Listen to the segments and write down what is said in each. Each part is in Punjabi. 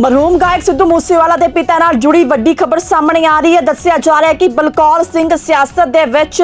ਮਰਹੂਮ ਗਾਇਕ ਸਿੱਧੂ ਮੂਸੇਵਾਲਾ ਦੇ ਪਿਤਾ ਨਾਲ ਜੁੜੀ ਵੱਡੀ ਖਬਰ ਸਾਹਮਣੇ ਆ ਰਹੀ ਹੈ। ਦੱਸਿਆ ਜਾ ਰਿਹਾ ਹੈ ਕਿ ਬਲਕੌਰ ਸਿੰਘ ਸਿਆਸਤ ਦੇ ਵਿੱਚ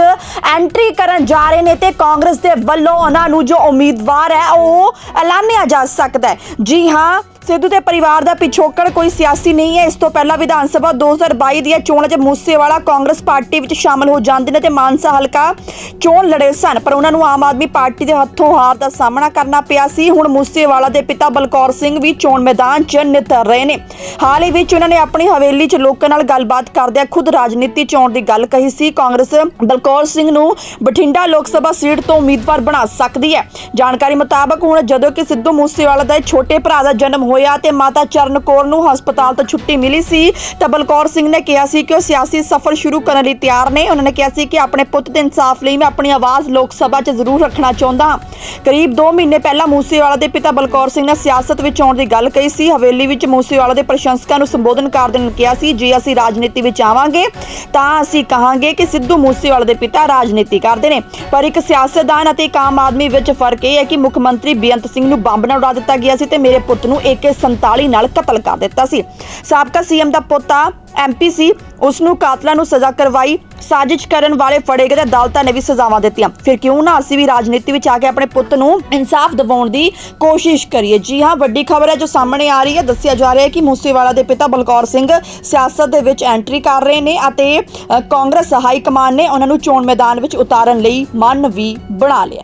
ਐਂਟਰੀ ਕਰਨ ਜਾ ਰਹੇ ਨੇ ਤੇ ਕਾਂਗਰਸ ਦੇ ਵੱਲੋਂ ਉਹਨਾਂ ਨੂੰ ਜੋ ਉਮੀਦਵਾਰ ਹੈ, ਉਹ ਐਲਾਨਿਆ ਜਾ ਸਕਦਾ ਹੈ। ਜੀ ਹਾਂ ਸਿੱਧੂ ਦੇ ਪਰਿਵਾਰ ਦਾ ਪਿਛੋਕੜ ਕੋਈ ਸਿਆਸੀ ਨਹੀਂ ਹੈ। ਇਸ ਤੋਂ ਪਹਿਲਾਂ ਵਿਧਾਨ ਸਭਾ 2022 ਦੀਆਂ ਚੋਣਾਂ 'ਚ ਮੂਸੇਵਾਲਾ ਕਾਂਗਰਸ ਪਾਰਟੀ ਵਿੱਚ ਸ਼ਾਮਲ ਹੋ ਜਾਂਦੇ ਨੇ ਤੇ ਮਾਨਸਾ ਹਲਕਾ ਚੋਣ ਲੜੇ ਸਨ, ਪਰ ਉਹਨਾਂ ਨੂੰ ਆਮ ਆਦਮੀ ਪਾਰਟੀ ਦੇ ਹੱਥੋਂ ਹਾਰ ਦਾ ਸਾਹਮਣਾ ਕਰਨਾ ਪਿਆ ਸੀ। ਹੁਣ ਮੂਸੇਵਾਲਾ ਦੇ ਪਿਤਾ ਬਲਕੌਰ ਸਿੰਘ ਵੀ ਚੋਣ ਮੈਦਾਨ 'ਚ ਨਿਤਰ ਰਹੇ ਨੇ। ਹਾਲ ਹੀ ਵਿੱਚ ਉਹਨਾਂ ਨੇ ਆਪਣੀ ਹਵੇਲੀ 'ਚ ਲੋਕਾਂ ਨਾਲ ਗੱਲਬਾਤ ਕਰਦਿਆਂ ਖੁਦ ਰਾਜਨੀਤੀ ਚੋਣ ਦੀ ਗੱਲ ਕਹੀ ਸੀ। ਕਾਂਗਰਸ ਬਲਕੌਰ ਸਿੰਘ ਨੂੰ ਬਠਿੰਡਾ ਲੋਕ ਸਭਾ ਸੀਟ ਤੋਂ ਉਮੀਦਵਾਰ ਬਣਾ ਸਕਦੀ ਹੈ। ਜਾਣਕਾਰੀ ਮੁਤਾਬਕ ਹੁਣ ਜਦੋਂ ਕਿ ਸਿੱਧੂ ਮੂਸੇਵਾਲਾ ਦਾ ਛੋਟੇ ਭਰਾ ਦਾ ਜਨਮ ਹੋਇਆ ਹੋਇਆ ਤੇ ਮਾਤਾ ਚਰਨ ਕੌਰ ਨੂੰ ਹਸਪਤਾਲ ਤੋਂ ਛੁੱਟੀ ਮਿਲੀ ਸੀ। ਤਾਂ ਬਲਕੌਰ ਸਿੰਘ ਨੇ ਕਿਹਾ ਸੀ ਕਿ ਉਹ ਸਿਆਸੀ ਸਫ਼ਰ ਸ਼ੁਰੂ ਕਰਨ ਲਈ ਤਿਆਰ ਨੇ। ਉਹਨਾਂ ਨੇ ਕਿਹਾ ਸੀ ਕਿ ਆਪਣੇ ਪੁੱਤ ਦੇ ਇਨਸਾਫ ਲਈ ਮੈਂ ਆਪਣੀ ਆਵਾਜ਼ ਲੋਕ ਸਭਾ 'ਚ ਜ਼ਰੂਰ ਰੱਖਣਾ ਚਾਹੁੰਦਾ ਹਾਂ। ਕਰੀਬ 2 ਮਹੀਨੇ ਪਹਿਲਾਂ ਮੂਸੇਵਾਲਾ ਦੇ ਪਿਤਾ ਬਲਕੌਰ ਸਿੰਘ ਨੇ ਸਿਆਸਤ ਵਿੱਚ ਆਉਣ ਦੀ ਗੱਲ ਕਹੀ ਸੀ। ਹਵੇਲੀ ਵਿੱਚ ਮੂਸੇਵਾਲਾ ਦੇ ਪ੍ਰਸ਼ੰਸਕਾਂ ਨੂੰ ਸੰਬੋਧਨ ਕਰਦੇ ਨੇ ਕਿਹਾ ਸੀ, ਜੇ ਅਸੀਂ ਰਾਜਨੀਤੀ ਵਿੱਚ ਆਵਾਂਗੇ, ਤਾਂ ਅਸੀਂ ਕਹਾਂਗੇ ਕਿ ਸਿੱਧੂ ਮੂਸੇਵਾਲਾ ਦੇ ਪਿਤਾ ਰਾਜਨੀਤੀ ਕਰਦੇ ਨੇ। ਪਰ ਇੱਕ ਸਿਆਸਤਦਾਨ ਅਤੇ ਇੱਕ ਆਮ ਆਦਮੀ ਵਿੱਚ ਫ਼ਰਕ ਇਹ ਹੈ ਕਿ ਮੁੱਖ ਮੰਤਰੀ ਬੇਅੰਤ ਸਿੰਘ ਨੂੰ ਬੰਬ ਨਾਲ ਉਡਾ ਦਿੱਤਾ ਗਿਆ ਸੀ ਤੇ ਮੇਰੇ ਪੁੱਤ ਨੂੰ AK47 ਨਾਲ ਕਤਲ ਕਰ ਦਿੱਤਾ ਸੀ। ਸਾਬਕਾ ਸੀਐਮ ਦਾ ਪੋਤਾ ਐਮਪੀ ਸੀ ਉਸ ਨੂੰ ਕਾਤਲਾਂ ਨੂੰ ਸਜ਼ਾ ਕਰਵਾਈ, ਸਾਜ਼ਿਸ਼ ਕਰਨ ਵਾਲੇ ਫੜੇ ਗਏ ਤੇ ਅਦਾਲਤਾਂ ਨੇ ਵੀ ਸਜ਼ਾਵਾਂ ਦਿੱਤੀਆਂ। ਫਿਰ ਕਿਉਂ ਨਾ ਅਸੀਂ ਵੀ ਰਾਜਨੀਤੀ ਵਿੱਚ ਆ ਕੇ ਆਪਣੇ ਪੁੱਤ ਨੂੰ ਇਨਸਾਫ ਦਿਵਾਉਣ ਦੀ ਕੋਸ਼ਿਸ਼ ਕਰੀਏ? ਜੀ ਹਾਂ, ਵੱਡੀ ਖਬਰ ਹੈ ਜੋ ਸਾਹਮਣੇ ਆ ਰਹੀ ਹੈ। ਦੱਸਿਆ ਜਾ ਰਿਹਾ ਹੈ ਕਿ ਮੂਸੇਵਾਲਾ ਦੇ ਪਿਤਾ ਬਲਕੌਰ ਸਿੰਘ ਸਿਆਸਤ ਦੇ ਵਿੱਚ ਐਂਟਰੀ ਕਰ ਰਹੇ ਨੇ ਅਤੇ ਕਾਂਗਰਸ ਹਾਈ ਕਮਾਨ ਨੇ ਉਹਨਾਂ ਨੂੰ ਚੋਣ ਮੈਦਾਨ ਵਿੱਚ ਉਤਾਰਨ ਲਈ ਮਨ ਵੀ ਬਣਾ ਲਿਆ।